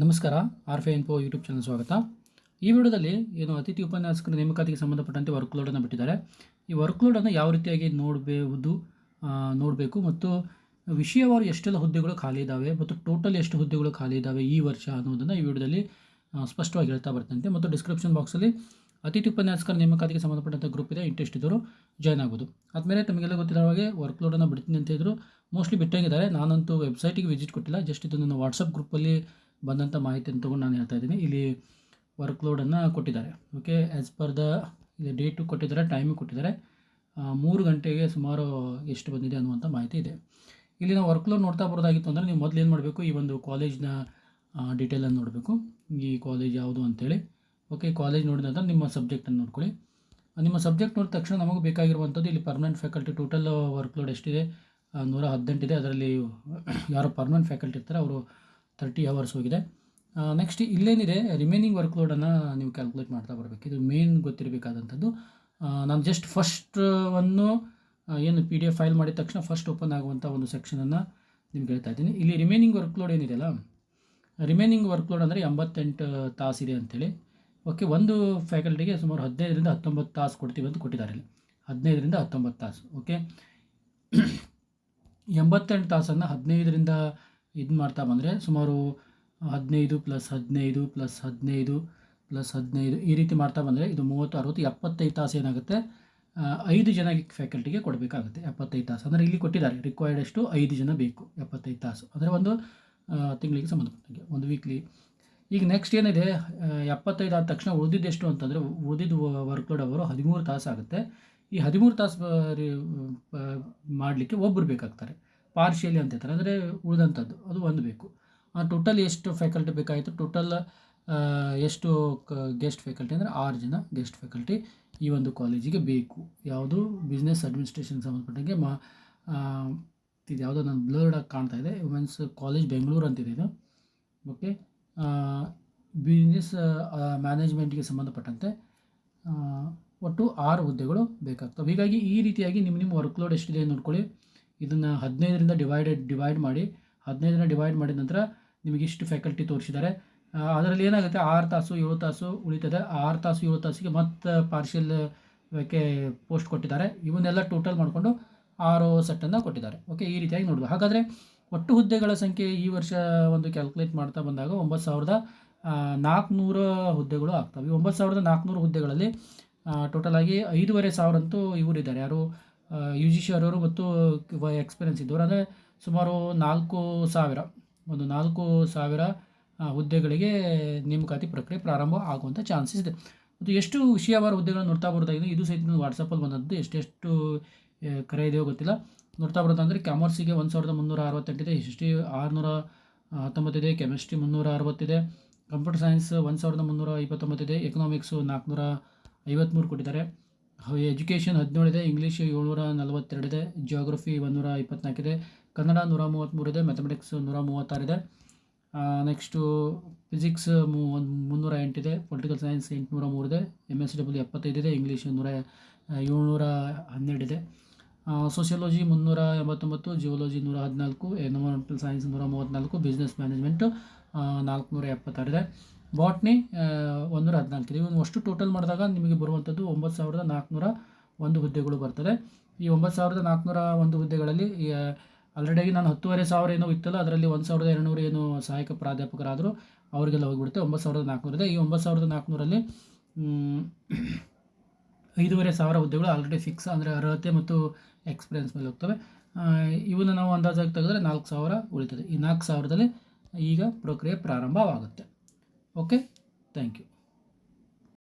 ನಮಸ್ಕಾರ ಆರ್ ಫೆ info YouTube channel ಸ್ವಾಗತ. ಈ ವಿಡಿಯೋದಲ್ಲಿ ಏನು ಅತಿಥಿ ಉಪನ್ಯಾಸಕರ ನೇಮಕಾತಿಗೆ ಸಂಬಂಧಪಟ್ಟಂತೆ ವರ್ಕ್ಲೋಡನ್ನು ಬಿಟ್ಟಿದ್ದಾರೆ. ಈ ವರ್ಕ್ಲೋಡನ್ನು ಯಾವ ರೀತಿಯಾಗಿ ನೋಡಬಹುದು ನೋಡಬೇಕು ಮತ್ತು ವಿಷಯವಾರು ಎಷ್ಟೆಲ್ಲ ಹುದ್ದೆಗಳು ಖಾಲಿ ಇದ್ದಾವೆ ಮತ್ತು ಟೋಟಲ್ ಎಷ್ಟು ಹುದ್ದೆಗಳು ಖಾಲಿ ಇದ್ದಾವೆ ಈ ವರ್ಷ ಅನ್ನೋದನ್ನು ಈ ವಿಡಿಯೋದಲ್ಲಿ ಸ್ಪಷ್ಟವಾಗಿ ಹೇಳ್ತಾ ಬರ್ತಂತೆ ಮತ್ತು ಡಿಸ್ಕ್ರಿಪ್ಷನ್ ಬಾಕ್ಸಲ್ಲಿ ಅತಿಥಿ ಉಪನ್ಯಾಸಕರ ನೇಮಕಾತಿಗೆ ಸಂಬಂಧಪಟ್ಟಂಥ ಗ್ರೂಪ್ ಇದೆ, ಇಂಟ್ರೆಸ್ಟ್ ಇದ್ದರು ಜಾಯ್ನ್ ಆಗ್ಬೋದು. ಆದಮೇಲೆ ತಮಗೆಲ್ಲ ಗೊತ್ತಿರೋ ಹಾಗೆ ವರ್ಕ್ಲೋಡನ್ನು ಬಿಡ್ತೀನಿ ಅಂತ ಹೇಳಿದ್ರು, ಮೋಸ್ಟ್ಲಿ ಬಿಟ್ಟಾಗಿದ್ದಾರೆ. ನಾನಂತೂ ವೆಬ್ಸೈಟಿಗೆ ವಿಸಿಟ್ ಕೊಟ್ಟಿಲ್ಲ, ಜಸ್ಟ್ ಇದು ನನ್ನ ವಾಟ್ಸಪ್ ಗ್ರೂಪಲ್ಲಿ ಬಂದಂಥ ಮಾಹಿತಿಯನ್ನು ತೊಗೊಂಡು ನಾನು ಹೇಳ್ತಾ ಇದ್ದೀನಿ. ಇಲ್ಲಿ ವರ್ಕ್ ಲೋಡನ್ನು ಕೊಟ್ಟಿದ್ದಾರೆ. ಓಕೆ ಆ್ಯಸ್ ಪರ್ ದ ಇಲ್ಲಿ ಡೇಟು ಕೊಟ್ಟಿದ್ದಾರೆ ಟೈಮು ಕೊಟ್ಟಿದ್ದಾರೆ. ಮೂರು ಗಂಟೆಗೆ ಸುಮಾರು ಎಷ್ಟು ಬಂದಿದೆ ಅನ್ನುವಂಥ ಮಾಹಿತಿ ಇದೆ. ಇಲ್ಲಿ ನಾವು ವರ್ಕ್ ಲೋಡ್ ನೋಡ್ತಾ ಬರೋದಾಗಿತ್ತು ಅಂದರೆ ನೀವು ಮೊದಲು ಏನು ಮಾಡಬೇಕು? ಈ ಒಂದು ಕಾಲೇಜ್ನ ಡೀಟೇಲನ್ನು ನೋಡಬೇಕು. ಈ ಕಾಲೇಜ್ ಯಾವುದು ಅಂತೇಳಿ. ಓಕೆ ಕಾಲೇಜ್ ನೋಡಿದ ನಂತರ ನಿಮ್ಮ ಸಬ್ಜೆಕ್ಟನ್ನು ನೋಡ್ಕೊಳ್ಳಿ. ನಿಮ್ಮ ಸಬ್ಜೆಕ್ಟ್ ನೋಡಿದ ತಕ್ಷಣ ನಮಗೆ ಬೇಕಾಗಿರುವಂಥದ್ದು ಇಲ್ಲಿ permanent faculty total work load ಎಷ್ಟಿದೆ ನೂರ ಹದಿನೆಂಟಿದೆ ಅದರಲ್ಲಿ ಯಾರು ಪರ್ಮನೆಂಟ್ ಫ್ಯಾಕಲ್ಟಿ ಇರ್ತಾರೆ, ಅವರು ತರ್ಟಿ ಅವರ್ಸ್ ಹೋಗಿದೆ. ನೆಕ್ಸ್ಟ್ ಇಲ್ಲೇನಿದೆ ರಿಮೈನಿಂಗ್ ವರ್ಕ್ ಲೋಡನ್ನು ನೀವು ಕ್ಯಾಲ್ಕುಲೇಟ್ ಮಾಡ್ತಾ ಬರಬೇಕು. ಇದು ಮೇನ್ ಗೊತ್ತಿರಬೇಕಾದಂಥದ್ದು. ನಾನು ಜಸ್ಟ್ ಫಸ್ಟ್ ಅನ್ನು ಏನು ಪಿ ಡಿ ಎಫ್ ಫೈಲ್ ಮಾಡಿದ ತಕ್ಷಣ ಫಸ್ಟ್ ಓಪನ್ ಆಗುವಂಥ ಒಂದು ಸೆಕ್ಷನನ್ನು ನಿಮ್ಗೆ ಹೇಳ್ತಾ ಇದ್ದೀನಿ. ಇಲ್ಲಿ ರಿಮೈನಿಂಗ್ ವರ್ಕ್ ಲೋಡ್ ಏನಿದೆಯಲ್ಲ ರಿಮೈನಿಂಗ್ ವರ್ಕ್ ಲೋಡ್ ಅಂದರೆ ಎಂಬತ್ತೆಂಟು ತಾಸಿದೆ ಅಂತೇಳಿ. ಓಕೆ ಒಂದು ಫ್ಯಾಕಲ್ಟಿಗೆ ಸುಮಾರು ಹದಿನೈದರಿಂದ ಹತ್ತೊಂಬತ್ತು ತಾಸು ಕೊಡ್ತೀವಿ ಅಂತ ಕೊಟ್ಟಿದ್ದಾರೆ ಇಲ್ಲಿ. ಹದಿನೈದರಿಂದ ಹತ್ತೊಂಬತ್ತು ತಾಸು ಓಕೆ ಎಂಬತ್ತೆಂಟು ತಾಸನ್ನು ಹದಿನೈದರಿಂದ ಇದು ಮಾಡ್ತಾ ಬಂದರೆ ಸುಮಾರು ಹದಿನೈದು ಪ್ಲಸ್ ಹದಿನೈದು ಪ್ಲಸ್ ಹದಿನೈದು ಪ್ಲಸ್ ಹದಿನೈದು ಈ ರೀತಿ ಮಾಡ್ತಾ ಬಂದರೆ ಇದು ಮೂವತ್ತು, ಅರವತ್ತು, ಎಪ್ಪತ್ತೈದು ತಾಸು ಏನಾಗುತ್ತೆ? ಐದು ಜನ ಫ್ಯಾಕಲ್ಟಿಗೆ ಕೊಡಬೇಕಾಗುತ್ತೆ ಎಪ್ಪತ್ತೈದು ತಾಸು. ಅಂದರೆ ಇಲ್ಲಿ ಕೊಟ್ಟಿದ್ದಾರೆ ರಿಕ್ವೈರ್ಡ್ ಎಷ್ಟು? ಐದು ಜನ ಬೇಕು ಎಪ್ಪತ್ತೈದು ತಾಸು. ಅಂದರೆ ಒಂದು ತಿಂಗಳಿಗೆ ಸಂಬಂಧಪಟ್ಟಂಗೆ, ಒಂದು ವೀಕ್ಲಿ ಈಗ ನೆಕ್ಸ್ಟ್ ಏನಿದೆ? ಎಪ್ಪತ್ತೈದು ಆದ ತಕ್ಷಣ ಉಳಿದಿದ್ದೆಷ್ಟು ಅಂತಂದರೆ, ಉಳಿದಿದ್ದು ವರ್ಕ್ ಲೋಡ್ ಅವರು ಹದಿಮೂರು ತಾಸು ಆಗುತ್ತೆ. ಈ ಹದಿಮೂರು ತಾಸು ಮಾಡಲಿಕ್ಕೆ ಒಬ್ಬರು ಬೇಕಾಗ್ತಾರೆ. ಪಾರ್ಶಿಯಲಿ ಅಂತ ಹೇಳ್ತಾರೆ. ಅಂದರೆ ಉಳಿದಂಥದ್ದು. ಅದು ಒಂದು ಬೇಕು. ಆ ಟೋಟಲ್ ಎಷ್ಟು ಫ್ಯಾಕಲ್ಟಿ ಬೇಕಾಯಿತು? ಟೋಟಲ್ ಎಷ್ಟು ಗೆಸ್ಟ್ ಫ್ಯಾಕಲ್ಟಿ ಅಂದರೆ ಆರು ಜನ ಗೆಸ್ಟ್ ಫ್ಯಾಕಲ್ಟಿ ಈ ಒಂದು ಕಾಲೇಜಿಗೆ ಬೇಕು. ಯಾವುದು? ಬಿಸ್ನೆಸ್ ಅಡ್ಮಿನಿಸ್ಟ್ರೇಷನ್ ಸಂಬಂಧಪಟ್ಟಂಗೆ ಮಾ ಇದು ಯಾವುದೋ ನಾನು ಬ್ಲರ್ಡ್ ಆಗಿ ಕಾಣ್ತಾ ಇದೆ. ವುಮೆನ್ಸ್ ಕಾಲೇಜ್ ಬೆಂಗಳೂರು ಅಂತಿದೆ ಇದು ಓಕೆ ಬಿಸ್ನೆಸ್ ಮ್ಯಾನೇಜ್ಮೆಂಟ್ಗೆ ಸಂಬಂಧಪಟ್ಟಂತೆ ಒಟ್ಟು ಆರು ಹುದ್ದೆಗಳು ಬೇಕಾಗ್ತವೆ. ಹೀಗಾಗಿ ಈ ರೀತಿಯಾಗಿ ನಿಮ್ಮ ನಿಮ್ಮ ವರ್ಕ್ಲೋಡ್ ಎಷ್ಟಿದೆ ನೋಡ್ಕೊಳ್ಳಿ. ಇದನ್ನು ಹದಿನೈದರಿಂದ ಡಿವೈಡೆಡ್ ಡಿವೈಡ್ ಮಾಡಿ ಹದಿನೈದರಿಂದ ಡಿವೈಡ್ ಮಾಡಿದ ನಂತರ ನಿಮಗೆ ಇಷ್ಟು ಫ್ಯಾಕಲ್ಟಿ ತೋರಿಸಿದ್ದಾರೆ. ಅದರಲ್ಲಿ ಏನಾಗುತ್ತೆ? ಆರು ತಾಸು, ಏಳು ತಾಸು ಉಳಿತದೆ. ಆರು ತಾಸು, ಏಳು ತಾಸಿಗೆ ಮತ್ತೆ ಪಾರ್ಷಿಯಲ್ ಕ್ಕೆ ಪೋಸ್ಟ್ ಕೊಟ್ಟಿದ್ದಾರೆ. ಇವನ್ನೆಲ್ಲ ಟೋಟಲ್ ಮಾಡಿಕೊಂಡು ಆರು ಸೆಟ್ಟನ್ನು ಕೊಟ್ಟಿದ್ದಾರೆ. ಓಕೆ ಈ ರೀತಿಯಾಗಿ ನೋಡೋದು ಹಾಗಾದರೆ ಒಟ್ಟು ಹುದ್ದೆಗಳ ಸಂಖ್ಯೆ ಈ ವರ್ಷ ಒಂದು ಕ್ಯಾಲ್ಕುಲೇಟ್ ಮಾಡ್ತಾ ಬಂದಾಗ ಒಂಬತ್ತು ಸಾವಿರದ ನಾಲ್ಕುನೂರ ಹುದ್ದೆಗಳು ಆಗ್ತವೆ. ಒಂಬತ್ತು ಸಾವಿರದ ನಾಲ್ಕುನೂರು ಹುದ್ದೆಗಳಲ್ಲಿ ಟೋಟಲ್ ಆಗಿ ಐದೂವರೆ ಸಾವಿರ ಅಂತೂ ಇವರು ಇದ್ದಾರೆ ಯಾರು? ಯು ಜಿ ಶಿ ಅವರವರು ಮತ್ತು ಎಕ್ಸ್ಪೀರಿಯನ್ಸ್ ಇದ್ದವರು. ಅಂದರೆ ಸುಮಾರು ನಾಲ್ಕು ಸಾವಿರ, ಒಂದು ನಾಲ್ಕು ಸಾವಿರ ಹುದ್ದೆಗಳಿಗೆ ನೇಮಕಾತಿ ಪ್ರಕ್ರಿಯೆ ಪ್ರಾರಂಭ ಆಗುವಂಥ ಚಾನ್ಸಸ್ ಇದೆ. ಮತ್ತು ಎಷ್ಟು ವಿಷಯವಾರ ಹುದ್ದೆಗಳನ್ನು ನೋಡ್ತಾ ಬರ್ತಾಯಿದ್ದೀನಿ ಇದು ಸಹಿತ ನಾನು ವಾಟ್ಸಪ್ಪಲ್ಲಿ ಬಂದದ್ದು. ಎಷ್ಟೆಷ್ಟು ಕರೆ ಇದೆಯೋ ಗೊತ್ತಿಲ್ಲ. ನೋಡ್ತಾ ಬರೋದಂದರೆ ಕಾಮರ್ಸಿಗೆ ಒಂದು ಸಾವಿರದ ಮುನ್ನೂರ ಅರವತ್ತೆಂಟಿದೆ ಹಿಸ್ಟ್ರಿ ಆರುನೂರ ಹತ್ತೊಂಬತ್ತಿದೆ ಕೆಮಿಸ್ಟ್ರಿ ಮುನ್ನೂರ ಅರವತ್ತಿದೆ ಕಂಪ್ಯೂಟರ್ ಸೈನ್ಸ್ ಒಂದು ಸಾವಿರದ ಮುನ್ನೂರ ಇಪ್ಪತ್ತೊಂಬತ್ತಿದೆ ಎಕನಾಮಿಕ್ಸು ನಾಲ್ಕುನೂರ ಐವತ್ತ್ಮೂರು ಕೊಟ್ಟಿದ್ದಾರೆ. ಎಜುಕೇಷನ್ ಹದಿನೇಳಿದೆ ಇಂಗ್ಲೀಷ್ ಏಳ್ನೂರ ನಲವತ್ತೆರಡಿದೆ ಜಿಯೋಗ್ರಫಿ ಒಂದೂರ ಇಪ್ಪತ್ನಾಲ್ಕಿದೆ ಕನ್ನಡ ನೂರ ಮೂವತ್ತ್ಮೂರಿದೆ ಮ್ಯಾಥಮೆಟಿಕ್ಸ್ ನೂರ ಮೂವತ್ತಾರಿದೆ ನೆಕ್ಸ್ಟು ಫಿಸಿಕ್ಸ್ ಮೂ, ಒಂದು ಮುನ್ನೂರ ಎಂಟಿದೆ ಪೊಲಿಟಿಕಲ್ ಸೈನ್ಸ್ ಎಂಟುನೂರ ಮೂರಿದೆ ಎಂ ಎಸ್ ಡಬ್ಲ್ಯೂ ಎಪ್ಪತ್ತೈದಿದೆ ಇಂಗ್ಲೀಷ್ ನೂರ ಏಳ್ನೂರ ಹನ್ನೆರಡಿದೆ ಸೋಷಿಯಾಲಜಿ ಮುನ್ನೂರ ಎಂಬತ್ತೊಂಬತ್ತು ಜಿಯೋಲಜಿ ನೂರ ಹದಿನಾಲ್ಕು ಎನ್ವೈರನ್ಮೆಂಟಲ್ ಸೈನ್ಸ್ ನೂರ ಮೂವತ್ತ್ನಾಲ್ಕು ಬಿಸ್ನೆಸ್ ಮ್ಯಾನೇಜ್ಮೆಂಟು ನಾಲ್ಕುನೂರ ಎಪ್ಪತ್ತಾರಿದೆ ಬಾಟ್ನಿ ಒಂದೂರ ಹದಿನಾಲ್ಕಿದೆ ಇವನು ಅಷ್ಟು ಟೋಟಲ್ ಮಾಡಿದಾಗ ನಿಮಗೆ ಬರುವಂಥದ್ದು ಒಂಬತ್ತು ಸಾವಿರದ ನಾಲ್ಕುನೂರ ಒಂದು ಹುದ್ದೆಗಳು ಬರ್ತದೆ. ಈ ಒಂಬತ್ತು ಸಾವಿರದ ನಾಲ್ಕುನೂರ ಒಂದು ಹುದ್ದೆಗಳಲ್ಲಿ ಆಲ್ರೆಡಿ ನಾನು ಹತ್ತುವರೆ ಸಾವಿರ ಏನೋ ಇತ್ತಲ್ಲ, ಅದರಲ್ಲಿ ಒಂದು ಸಾವಿರದ ಎರಡುನೂರು ಏನು ಸಹಾಯಕ ಪ್ರಾಧ್ಯಾಪಕರಾದರೂ, ಅವರಿಗೆಲ್ಲ ಹೋಗಿಬಿಡುತ್ತೆ ಒಂಬತ್ತು ಸಾವಿರದ ನಾಲ್ಕುನೂರಿದೆ. ಈ ಒಂಬತ್ತು ಸಾವಿರದ ನಾಲ್ಕುನೂರಲ್ಲಿ ಐದೂವರೆ ಸಾವಿರ ಹುದ್ದೆಗಳು ಆಲ್ರೆಡಿ ಫಿಕ್ಸ್ ಅಂದರೆ ಅರ್ಹತೆ ಮತ್ತು ಎಕ್ಸ್ಪೀರಿಯನ್ಸ್ ಮೇಲೆ ಹೋಗ್ತವೆ. ಇವನ್ನ ನಾವು ಅಂದಾಜಾಗಿ ತೆಗೆದ್ರೆ ನಾಲ್ಕು ಸಾವಿರ ಉಳಿತದೆ. ಈ ನಾಲ್ಕು ಸಾವಿರದಲ್ಲಿ ಈಗ ಪ್ರಕ್ರಿಯೆ ಪ್ರಾರಂಭವಾಗುತ್ತೆ. Okay thank you